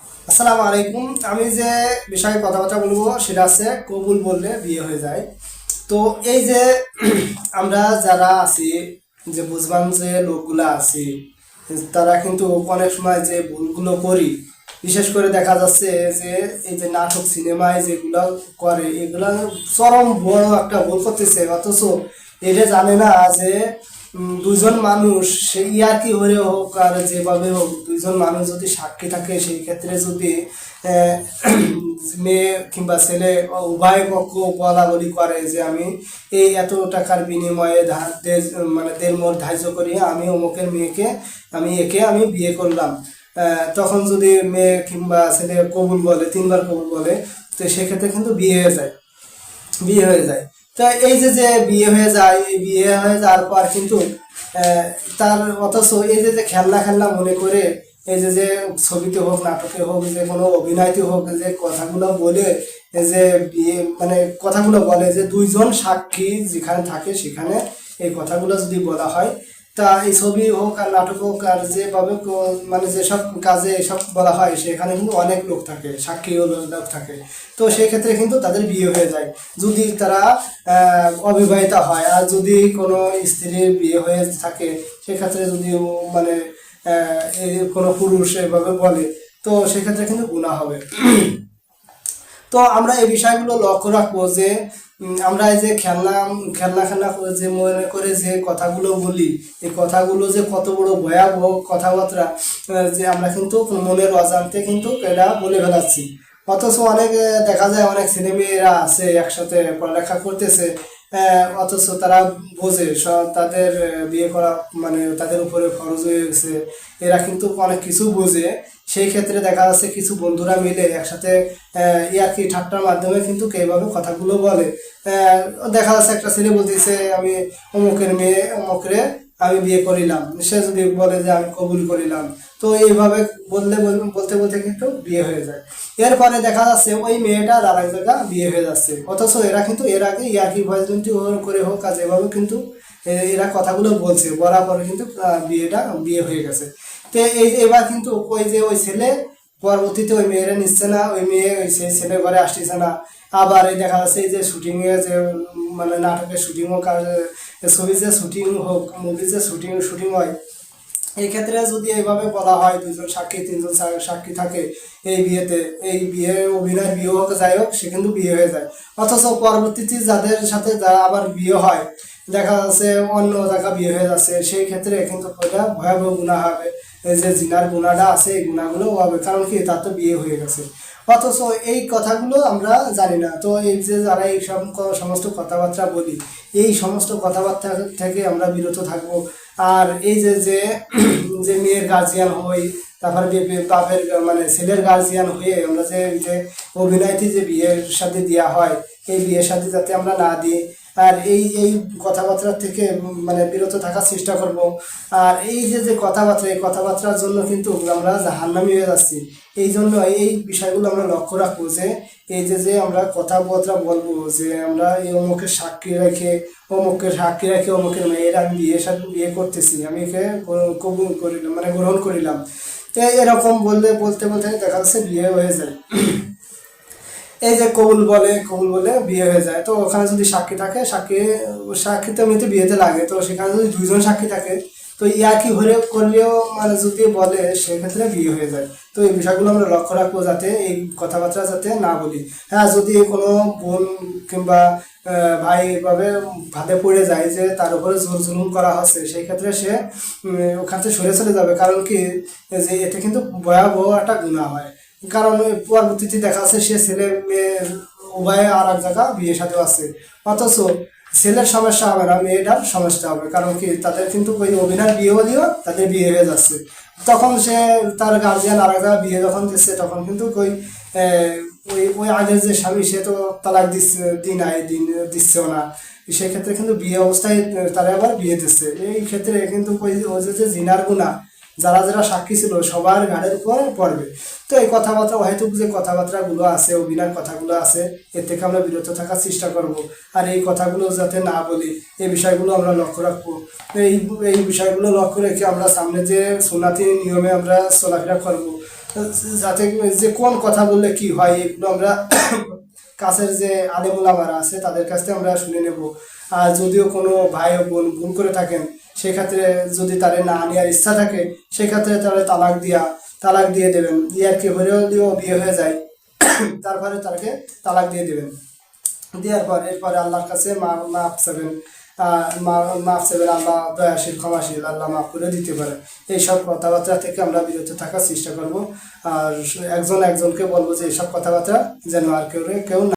আসসালামু আলাইকুম। আমি যে বিষয়ে কথাবার্তা বলব, সেটা আছে, কবুল বললে বিয়ে হয়ে যায়। তো এই যে আমরা যারা আছি, যে বুঝবান যে লোকগুলো আছি, তারা কিন্তু অনেক সময় যে ভুলগুলো করি, বিশেষ করে দেখা যাচ্ছে যে এই যে নাটক, সিনেমায় যেগুলো করে, এগুলো চরম বড় একটা ভুল করতেছে। অথচ এটা জানে না যে দুজন মানুষ সেই কি হয়ে হোক আর যেভাবে হোক, দুইজন মানুষ যদি সাক্ষী থাকে, সেই ক্ষেত্রে যদি মেয়ে কিংবা ছেলে উভয় পক্ষ বলা বলি করে যে আমি এই এত টাকার বিনিময়ে মানে দেড় মোট ধার্য করি, আমি অমুকের মেয়েকে, আমি একে আমি বিয়ে করলাম। তখন যদি মেয়ে কিংবা ছেলে কবুল বলে, তিনবার কবুল বলে, তো সেক্ষেত্রে কিন্তু বিয়ে হয়ে যায়। বিয়ে হয়ে যায়। তো এই যে যে বিয়ে হয়ে যায়, এই বিয়ে হয়ে যাওয়ার পর কিন্তু তার অথচ এই যে যে খেলনা খেলনা মনে করে, এই যে যে ছবিতে হোক, নাটকে হোক, যে কোনো অভিনয়তে হোক যে কথাগুলো বলে, এই যে বিয়ে মানে কথাগুলো বলে, যে দুইজন সাক্ষী যেখানে থাকে সেখানে এই কথাগুলো যদি বলা হয় তা এই ছবি হোক আর নাটক হোক আর যেভাবে মানে যেসব কাজে এসব বলা হয়, সেখানে কিন্তু অনেক লোক থাকে সাক্ষী লোক থাকে। তো সেক্ষেত্রে কিন্তু তাদের বিয়ে হয়ে যায়। যদি তারা অবিবাহিতা হয় আর যদি কোনো স্ত্রীর বিয়ে হয়ে থাকে, সেক্ষেত্রে যদি মানে কোনো পুরুষ এভাবে বলে, তো সেক্ষেত্রে কিন্তু গুণা হবে। তো আমরা এই বিষয়গুলো লক্ষ্য রাখব যে আমরা এই যে খেলনা খেলনা খেলনা করে যে মনে করে যে কথাগুলো বলি, এই কথাগুলো যে কত বড় ভয়াবহ কথাবার্তা যে আমরা কিন্তু মনের অজান্তে কিন্তু এটা বলে ফেলাচ্ছি। অথচ অনেক দেখা যায় অনেক ছেলে মেয়েরা আছে একসাথে পড়ালেখা করতেছে অথচ তারা বোঝে তাদের বিয়ে করা মানে তাদের উপরে খরচ হয়ে গেছে। এরা কিন্তু অনেক কিছু বোঝে। সেই ক্ষেত্রে দেখা যাচ্ছে কিছু বন্ধুরা মিলে একসাথে আর ইয়ার্কি ঠাট্টার মাধ্যমে কিন্তু এইভাবে কথাগুলো বলে। দেখা যাচ্ছে একটা ছেলে বলতেছে, আমি অমুকের মেয়ে, অমুকরে আমি বিয়ে করিলাম। সে যদি বলে যে আমি কবুল করিলাম। তো এইভাবে বললে বল- বলতে বলতে কিন্তু বিয়ে হয়ে যায়। এরপরে দেখা যাচ্ছে ওই মেয়েটার আর এক জায়গা বিয়ে হয়ে যাচ্ছে। অথচ এরা কিন্তু এর আগে ইয়ার্কি ভয়জন্তি করে হোক কাজ এভাবে কিন্তু এরা কথাগুলো বলছে, বরাবর কিন্তু বিয়েটা বিয়ে হয়ে গেছে। তো এই এবার কিন্তু ওই যে ওই ছেলে পরবর্তীতে ওই মেয়েরা নিচ্ছে না, ওই মেয়ে ওই সেই ছেলে ঘরে আসতেছে না। আবার এই দেখা যাচ্ছে যে শুটিংয়ে যে মানে নাটকের শুটিং হোক আর ছবি যে শুটিং হোক মুভি যে শুটিং শুটিং হয়, এই ক্ষেত্রে যদি এইভাবে বলা হয় দুজন সাক্ষী, তিনজন সাক্ষী থাকে এই বিয়েতে, এই বিয়ে অভিনয় বিয়ে হোক, যাই হোক, সে কিন্তু বিয়ে হয়ে যায়। অথচ পরবর্তীতে যাদের সাথে যারা আবার বিয়ে হয় দেখা যাচ্ছে, অন্য জায়গা বিয়ে হয়ে যাচ্ছে। সেই ক্ষেত্রে কিন্তু ওটা ভয়াবহ গুণা হবে। এই যে জিনার গুণাটা আছে, এই গুণাগুলো হবে। কারণ কি, তার তো বিয়ে হয়ে গেছে। অথচ এই কথাগুলো আমরা জানি না। তো এই যে যারা এই সমস্ত কথাবার্তা বলি, এই সমস্ত কথাবার্তা থেকে আমরা বিরত থাকব। আর এই যে যে যে মেয়ের গার্জিয়ান হই, তারপরে বাপের মানে ছেলের গার্জিয়ান হয়ে আমরা যে যে অভিনয়তে যে বিয়ের সাথে দেওয়া হয়, এই বিয়ের সাথে যাতে আমরা না দিই আর এই এই কথাবার্তা থেকে মানে বিরত থাকার চেষ্টা করব। আর এই যে যে কথাবার্তা, এই কথাবার্তার জন্য কিন্তু আমরা জাহান্নামি হয়ে যাচ্ছি। এই জন্য এই বিষয়গুলো আমরা লক্ষ্য রাখব যে, এই যে যে আমরা কথাবার্তা বলব, যে আমরা এই অমুকের সাক্ষী রেখে, অমুকের সাক্ষী রেখে অমুকের মেয়ের আমি বিয়ে সাথে বিয়ে করতেছি, আমি একে কবুল করিলাম মানে গ্রহণ করিলাম। তো এরকম বললে, বলতে বলতে দেখা যাচ্ছে বিয়ে হয়ে যায়। এই যে কবুল বলে কবুল বলে বিয়ে হয়ে যায়। তো ওখানে যদি সাক্ষী থাকে, সাক্ষী সাক্ষী তো এমনিতে বিয়েতে লাগে। তো সেখানে যদি দুইজন সাক্ষী থাকে, তো ইয়াকি হলে, করলেও মানে যদি বলে, সেক্ষেত্রে বিয়ে হয়ে যায়। তো এই বিষয়গুলো আমরা লক্ষ্য রাখব যাতে এই কথাবার্তা যাতে না বলি। হ্যাঁ যদি কোনো বোন কিংবা ভাই এভাবে ভাতে পড়ে যায় যে তার উপরে জোর জুলুম করা হচ্ছে সেই ক্ষেত্রে সে ওখান থেকে সরে চলে যাবে। কারণ কি, যে এতে কিন্তু ভয়াবহ একটা গুণা হয়। কারণ পরবর্তীতে দেখা যাচ্ছে সে ছেলে, মেয়ে উভয়ে আর এক জায়গা বিয়ে সাথে আছে। অথচ ছেলের সমস্যা হবে না, মেয়েটার সমস্যা হবে। কারণ কি? তাদের কিন্তু ওই অভিনয় বিয়ে হলেও তাদের বিয়ে হয়ে যাচ্ছে। তখন সে তার গার্জিয়ান আর এক জায়গায় বিয়ে যখন দিচ্ছে, তখন কিন্তু ওই ওই ওই আগের যে স্বামী, সে তো তালাক দিচ্ছে, দিন আয় দিন দিচ্ছেও না। সেক্ষেত্রে কিন্তু বিয়ে অবস্থায় তারা আবার বিয়ে দিচ্ছে। এই ক্ষেত্রে কিন্তু ওই যে জিনার গুণা যারা যারা সাক্ষী ছিল সবার ঘাড়ের উপর পড়বে। তো এই কথাবার্তা হয়তো যে কথাবার্তাগুলো আছে, অভিনয় কথাগুলো আছে, এর থেকে আমরা বিরত থাকার চেষ্টা করব। আর এই কথাগুলো যাতে না বলি, এই বিষয়গুলো আমরা লক্ষ্য রাখব। এই এই বিষয়গুলো লক্ষ্য রেখে আমরা সামনে যে সোনাতি নিয়মে আমরা চলাফেরা করব, যাতে যে কোন কথা বললে কি হয়, এগুলো আমরা কাছের যে আলেমুলামারা আছে, তাদের কাছ থেকে আমরা শুনে নেব। আর যদিও কোনো ভাই বোন ভুল করে থাকেন, সেক্ষেত্রে যদি তাদের না নেওয়ার ইচ্ছা থাকে, সেক্ষেত্রে তাহলে তালাক দিয়া, তালাক দিয়ে দেবেন। ইয়ার কি হলেও বিয়ে হয়ে যায়, তারপরে তাকে তালাক দিয়ে দেবেন। দেওয়ার পর এরপরে আল্লাহর কাছে মা- মাফ চাবেন। মাফ চাইবেন আল্লাহ দয়াশীল ক্ষমাশীল আল্লাহ মাফ করে দিতে পারে। এইসব কথাবার্তা থেকে আমরা বিরত থাকার চেষ্টা করব। আর একজন একজনকে বলব যে এইসব কথাবার্তা যেন আর কেউ কেউ